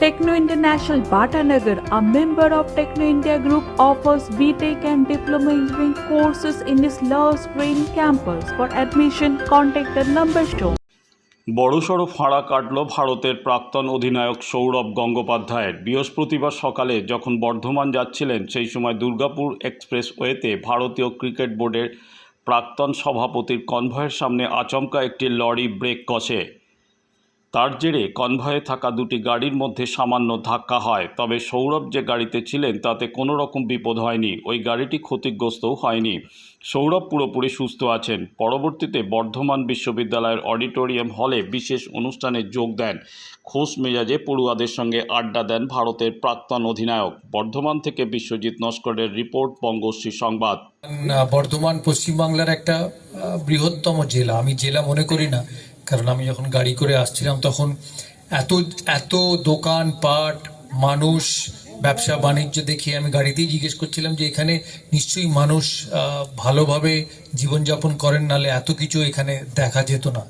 Techno International Bhatanagar, a member of Techno India Group, offers BTEC and Diploma Engineering courses in its Love Green campus. For admission, contact the number shown. বড়সড় ফাঁড়া কাটল ভারতের প্রাক্তন অধিনায়ক সৌরভ গঙ্গোপাধ্যায়ের বৃহস্পতিবার সকালে যখন বর্ধমান যাচ্ছিলেন সেই সময় দুর্গাপুর এক্সপ্রেসওয়েতে ভারতীয় ক্রিকেট বোর্ডের প্রাক্তন সভাপতির কনভয়ের সামনে আচমকা একটি লরি ব্রেক কষে তার জেরে কনভয়ে থাকা দুটি গাড়ির মধ্যে সামান্য ধাক্কা হয়। তবে সৌরভ যে গাড়িতে ছিলেন, তাতে কোনো রকম বিপদ হয়নি। ওই গাড়িটি ক্ষতিগ্রস্তও হয়নি। সৌরভ পুরোপুরি সুস্থ আছেন। পরবর্তীতে বর্ধমান বিশ্ববিদ্যালয়ের অডিটোরিয়াম হলে বিশেষ অনুষ্ঠানে যোগ দেন। খোশ মেজাজে পড়ুয়াদের সঙ্গে আড্ডা দেন ভারতের প্রাক্তন অধিনায়ক। বর্ধমান থেকে বিশ্বজিৎ নস্করের রিপোর্ট বঙ্গশ্রী সংবাদ। বর্ধমান পশ্চিমবাংলার একটা বৃহত্তম জেলা। আমি জেলা মনে করি না। কারণ আমি যখন গাড়ি করে আসছিলাম তখন এত এত দোকান পাট, মানুষ, ব্যবসা, বাণিজ্য দেখে আমি গাড়িতেই জিজ্ঞেস করছিলাম যে এখানে নিশ্চয়ই মানুষ ভালোভাবে জীবনযাপন করেন, নালে এত কিছু এখানে দেখা যেত না।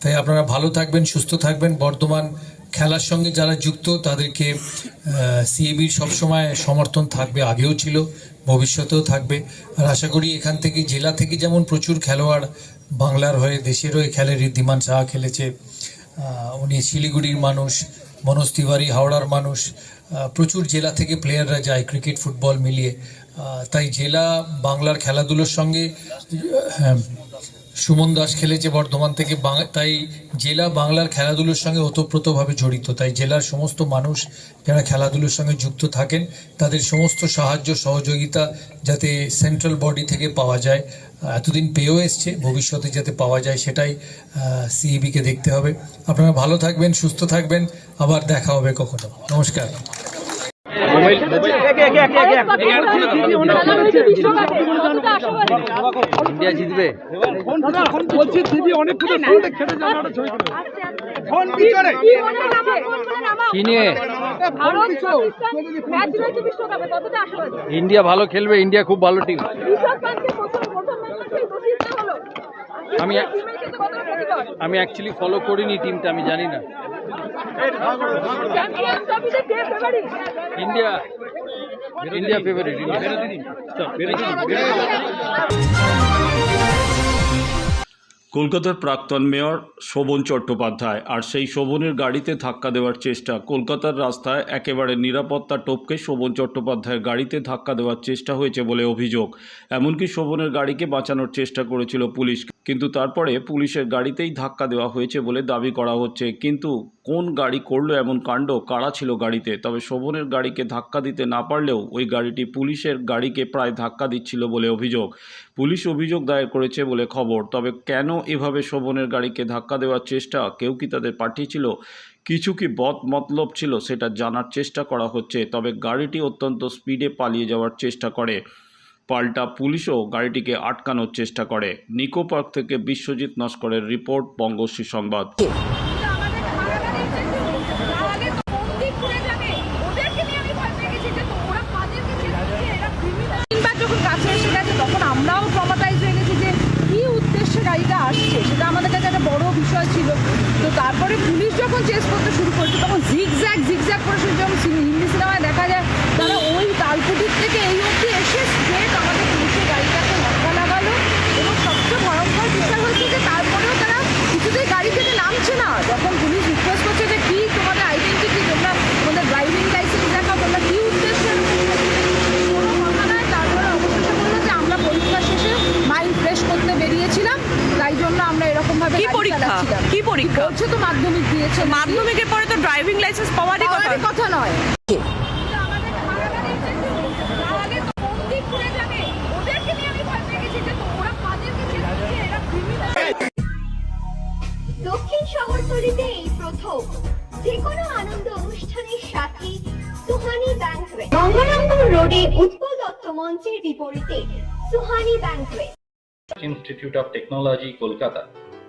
তাই আপনারা ভালো থাকবেন, সুস্থ থাকবেন। বর্ধমান খেলার সঙ্গে যারা যুক্ত তাদেরকে সিএবির সবসময় সমর্থন থাকবে আগেও ছিল ভবিষ্যতেও থাকবে। আর আশা করি এখান থেকে জেলা থেকে যেমন প্রচুর খেলোয়াড় বাংলার হয়ে দেশের হয়ে খেলে ঋদ্ধিমান সাহা খেলেছে উনি শিলিগুড়ির মানুষ মনোজ তিওয়ারি হাওড়ার মানুষ প্রচুর জেলা থেকে প্লেয়াররা যায় ক্রিকেট ফুটবল মিলিয়ে। তাই জেলা বাংলার খেলাধুলোর সঙ্গে হ্যাঁ, সুমন দাস খেলেছে বর্ধমান থেকে তাই জেলা বাংলার খেলাধুলোর সঙ্গে ওতপ্রোতভাবে জড়িত। তাই জেলার সমস্ত মানুষ যারা খেলাধুলোর সঙ্গে যুক্ত থাকেন, তাদের সমস্ত সাহায্য, সহযোগিতা যাতে সেন্ট্রাল বডি থেকে পাওয়া যায় এতদিন পেয়েও এসছে, ভবিষ্যতে যাতে পাওয়া যায় সেটাই সিইবিকে দেখতে হবে। আপনারা ভালো থাকবেন, সুস্থ থাকবেন, আবার দেখা হবে কখনো। নমস্কার। ইন্ডিয়া জিতবে বলছি দিদি অনেক ইন্ডিয়া ভালো খেলবে, ইন্ডিয়া খুব ভালো টিম আমি আমি অ্যাকচুয়ালি ফলো করিনি টিমটা আমি জানি না। ইন্ডিয়া ইন্ডিয়া ফেভারিট কলকাতার প্রাক্তন মেয়র শোভন চট্টোপাধ্যায় আর সেই শোভনের গাড়িতে ধাক্কা দেওয়ার চেষ্টা কলকাতার রাস্তায় একেবারে নিরাপত্তা টপকে শোভন চট্টোপাধ্যায়ের গাড়িতে ধাক্কা দেওয়ার চেষ্টা হয়েছে বলে অভিযোগ। এমনকি শোভনের গাড়িকে বাঁচানোর চেষ্টা করেছিল পুলিশ। কিন্তু তারপরে পুলিশের গাড়িতেই ধাক্কা দেওয়া হয়েছে বলে দাবি করা হচ্ছে। কিন্তু কোন গাড়ি করল এমন কাণ্ড? কারা ছিল গাড়িতে? তবে শোভনের গাড়িকে ধাক্কা দিতে না পারলেও ওই গাড়িটি পুলিশের গাড়িকে প্রায় ধাক্কা দিচ্ছিল বলে অভিযোগ। পুলিশ অভিযোগ দায়ের করেছে বলে খবর। তবে কেন এভাবে শোভনের গাড়িকে ধাক্কা দেওয়ার চেষ্টা কেউ কি তাদের পাঠিয়েছিল? কিছু কি বদ মতলব ছিল সেটা জানার চেষ্টা করা হচ্ছে। তবে গাড়িটি অত্যন্ত স্পিডে পালিয়ে যাওয়ার চেষ্টা করে। পাল্টা পুলিশও গাড়িটিকে আটকানোর চেষ্টা করে। নিকো পার্ক থেকে বিশ্বজিৎ নস্করের রিপোর্ট, বঙ্গশ্রী সংবাদ তিনবার যখন কাছে এসে গেছে তখন আমরাও ট্রমাটাইজ হয়ে গেছি যে কি উদ্দেশ্যে গাড়িটা আসছে সেটা আমাদের কাছে একটা বড় বিষয় ছিল তো তারপরে পুলিশ যখন চেস করতে শুরু করছে তখন জিগজ্যাগ জিগজ্যাগ করে শুধু যেমন হিন্দি সিনেমায় দেখা যায় তারা ওই তালকুটির থেকে এই অবধি এসে স্ট্রেট আমাদের পুলিশের গাড়িটাকে ধাক্কা লাগালো এবং সবচেয়ে ভয়ঙ্কর বিষয় হচ্ছে যে তারপরেও তারা কিছুতেই গাড়ি থেকে নামছে না। যখন পুলিশ রিকোয়েস্ট করছে যে কী তোমাদের আইডেন্টিটি তোমরা তোমাদের ড্রাইভিং লাইসেন্স দেখাও তোমরা কী উদ্দেশ্যে আমরা পরীক্ষা শেষে মাইন্ড ফ্রেশ করতে বেরিয়েছিলাম তাই জন্য আমরা এরকম ভাবে কি পরীক্ষা? পরীক্ষা বলছে তো মাধ্যমিক দিয়েছে মাধ্যমিকের পরে তো ড্রাইভিং লাইসেন্স পাওয়ারই কথা। কথা নয়। দক্ষিণ শহরতলিতে এই প্রথম। যে কোনো আনন্দ অনুষ্ঠানের সাথে সুহানি ব্যাংকুয়েট গঙ্গারামপুর রোডে উৎপল দত্ত মঞ্চের বিপরীতে Suhani banquet Institute of Technology, Kolkata,